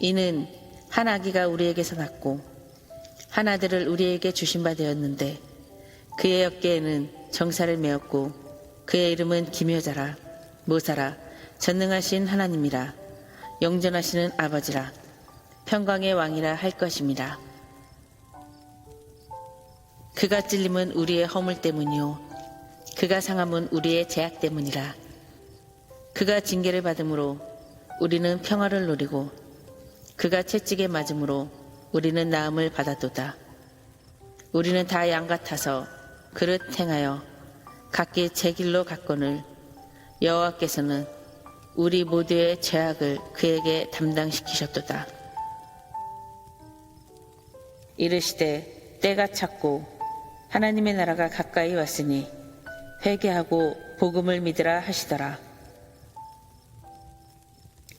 이는 한 아기가 우리에게서 낳고 한 아들을 우리에게 주신 바 되었는데 그의 어깨에는 정사를 메었고 그의 이름은 기묘자라 모사라 전능하신 하나님이라 영전하시는 아버지라 평강의 왕이라 할 것입니다. 그가 찔림은 우리의 허물 때문이요 그가 상함은 우리의 제약 때문이라 그가 징계를 받음으로 우리는 평화를 누리고 그가 채찍에 맞음으로 우리는 나음을 받았도다. 우리는 다 양 같아서 그릇 행하여 각기 제 길로 갔거늘 여호와께서는 우리 모두의 죄악을 그에게 담당시키셨도다. 이르시되 때가 찼고 하나님의 나라가 가까이 왔으니 회개하고 복음을 믿으라 하시더라.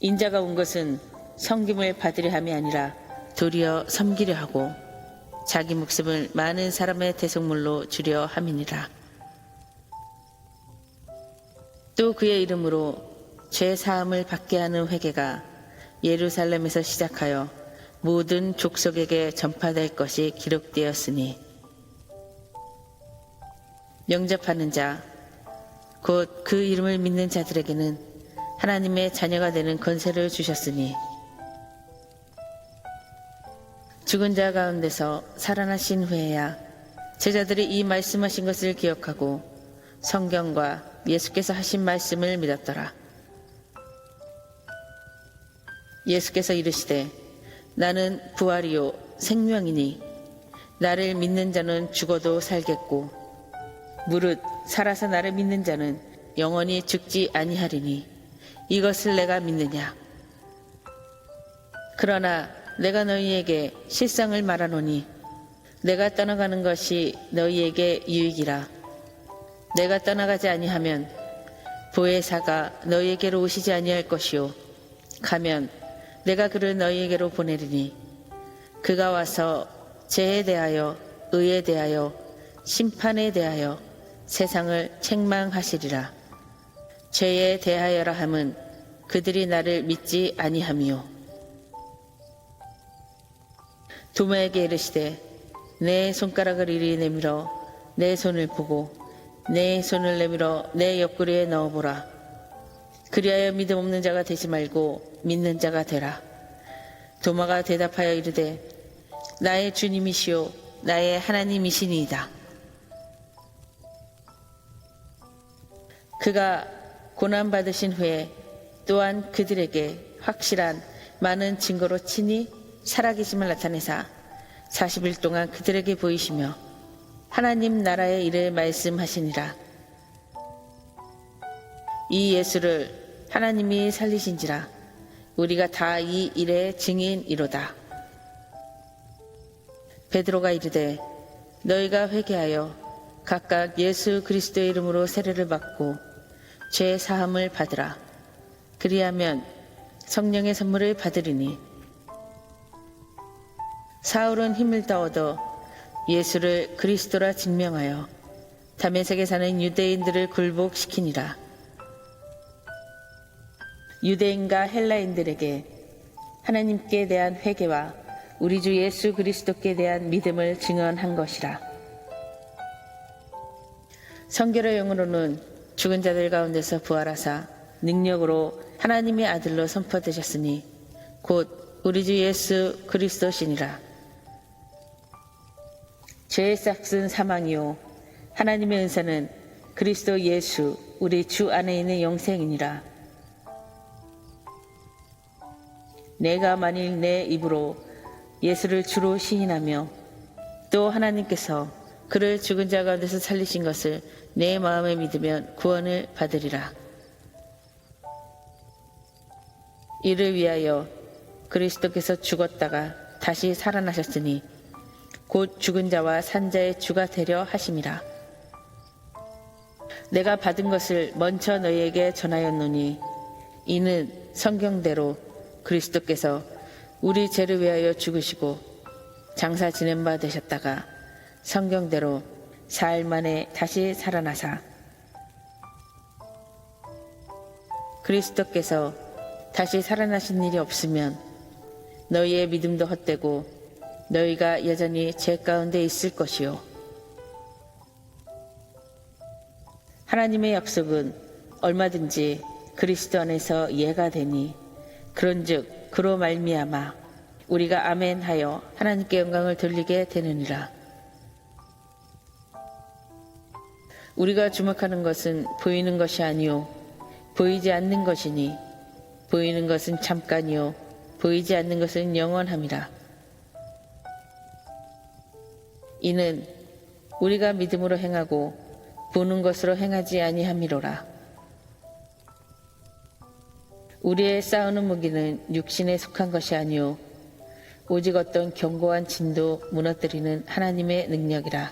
인자가 온 것은 섬김을 받으려 함이 아니라 도리어 섬기려 하고 자기 목숨을 많은 사람의 대속물로 주려 함이니라. 또 그의 이름으로 죄 사함을 받게 하는 회개가 예루살렘에서 시작하여 모든 족속에게 전파될 것이 기록되었으니 영접하는 자, 곧 그 이름을 믿는 자들에게는 하나님의 자녀가 되는 건세를 주셨으니 죽은 자 가운데서 살아나신 후에야 제자들이 이 말씀하신 것을 기억하고 성경과 예수께서 하신 말씀을 믿었더라. 예수께서 이르시되 나는 부활이요 생명이니 나를 믿는 자는 죽어도 살겠고 무릇 살아서 나를 믿는 자는 영원히 죽지 아니하리니 이것을 내가 믿느냐 그러나 내가 너희에게 실상을 말하노니 내가 떠나가는 것이 너희에게 유익이라. 내가 떠나가지 아니하면 보혜사가 너희에게로 오시지 아니할 것이요. 가면 내가 그를 너희에게로 보내리니 그가 와서 죄에 대하여 의에 대하여 심판에 대하여 세상을 책망하시리라. 죄에 대하여라 함은 그들이 나를 믿지 아니함이요 도마에게 이르시되 내 손가락을 이리 내밀어 내 손을 보고 내 손을 내밀어 내 옆구리에 넣어보라 그리하여 믿음 없는 자가 되지 말고 믿는 자가 되라. 도마가 대답하여 이르되 나의 주님이시요 나의 하나님이시니이다. 그가 고난 받으신 후에 또한 그들에게 확실한 많은 증거로 친히 살아계심을 나타내사 40일 동안 그들에게 보이시며 하나님 나라의 일을 말씀하시니라. 이 예수를 하나님이 살리신지라 우리가 다 이 일의 증인이로다. 베드로가 이르되 너희가 회개하여 각각 예수 그리스도의 이름으로 세례를 받고 죄 사함을 받으라. 그리하면 성령의 선물을 받으리니 사울은 힘을 더 얻어 예수를 그리스도라 증명하여 다메섹에 사는 유대인들을 굴복시키니라. 유대인과 헬라인들에게 하나님께 대한 회개와 우리 주 예수 그리스도께 대한 믿음을 증언한 것이라. 성결의 영으로는 죽은 자들 가운데서 부활하사 능력으로 하나님의 아들로 선포되셨으니 곧 우리 주 예수 그리스도시니라. 죄의 싹은 사망이요 하나님의 은사는 그리스도 예수 우리 주 안에 있는 영생이니라. 내가 만일 내 입으로 예수를 주로 시인하며 또 하나님께서 그를 죽은 자 가운데서 살리신 것을 내 마음에 믿으면 구원을 받으리라. 이를 위하여 그리스도께서 죽었다가 다시 살아나셨으니 곧 죽은 자와 산 자의 주가 되려 하심이라. 내가 받은 것을 먼저 너희에게 전하였노니 이는 성경대로 그리스도께서 우리 죄를 위하여 죽으시고 장사 지낸 바 되셨다가 성경대로 사흘 만에 다시 살아나사 그리스도께서 다시 살아나신 일이 없으면 너희의 믿음도 헛되고 너희가 여전히 죄 가운데 있을 것이요 하나님의 약속은 얼마든지 그리스도 안에서 예가 되니 그런즉 그로 말미암아 우리가 아멘하여 하나님께 영광을 돌리게 되느니라. 우리가 주목하는 것은 보이는 것이 아니요 보이지 않는 것이니 보이는 것은 잠깐이요 보이지 않는 것은 영원함이라. 이는 우리가 믿음으로 행하고 보는 것으로 행하지 아니함이로라. 우리의 싸우는 무기는 육신에 속한 것이 아니요 오직 어떤 견고한 진도 무너뜨리는 하나님의 능력이라.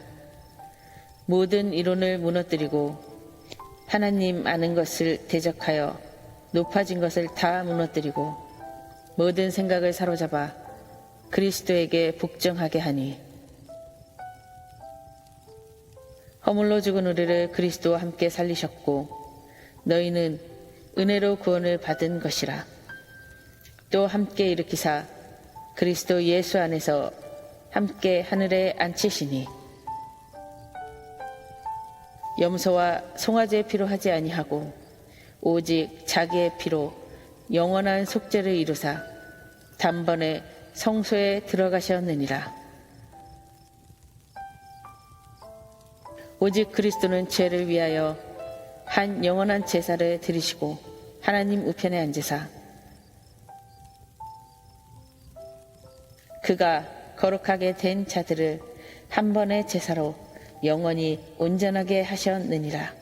모든 이론을 무너뜨리고 하나님 아는 것을 대적하여 높아진 것을 다 무너뜨리고 모든 생각을 사로잡아 그리스도에게 복종하게 하니 허물로 죽은 우리를 그리스도와 함께 살리셨고 너희는 은혜로 구원을 받은 것이라 또 함께 일으키사 그리스도 예수 안에서 함께 하늘에 앉히시니 염소와 송아지의 피로 하지 아니하고 오직 자기의 피로 영원한 속죄를 이루사 단번에 성소에 들어가셨느니라. 오직 그리스도는 죄를 위하여 한 영원한 제사를 드리시고 하나님 우편에 앉으사 그가 거룩하게 된 자들을 한 번의 제사로 영원히 온전하게 하셨느니라.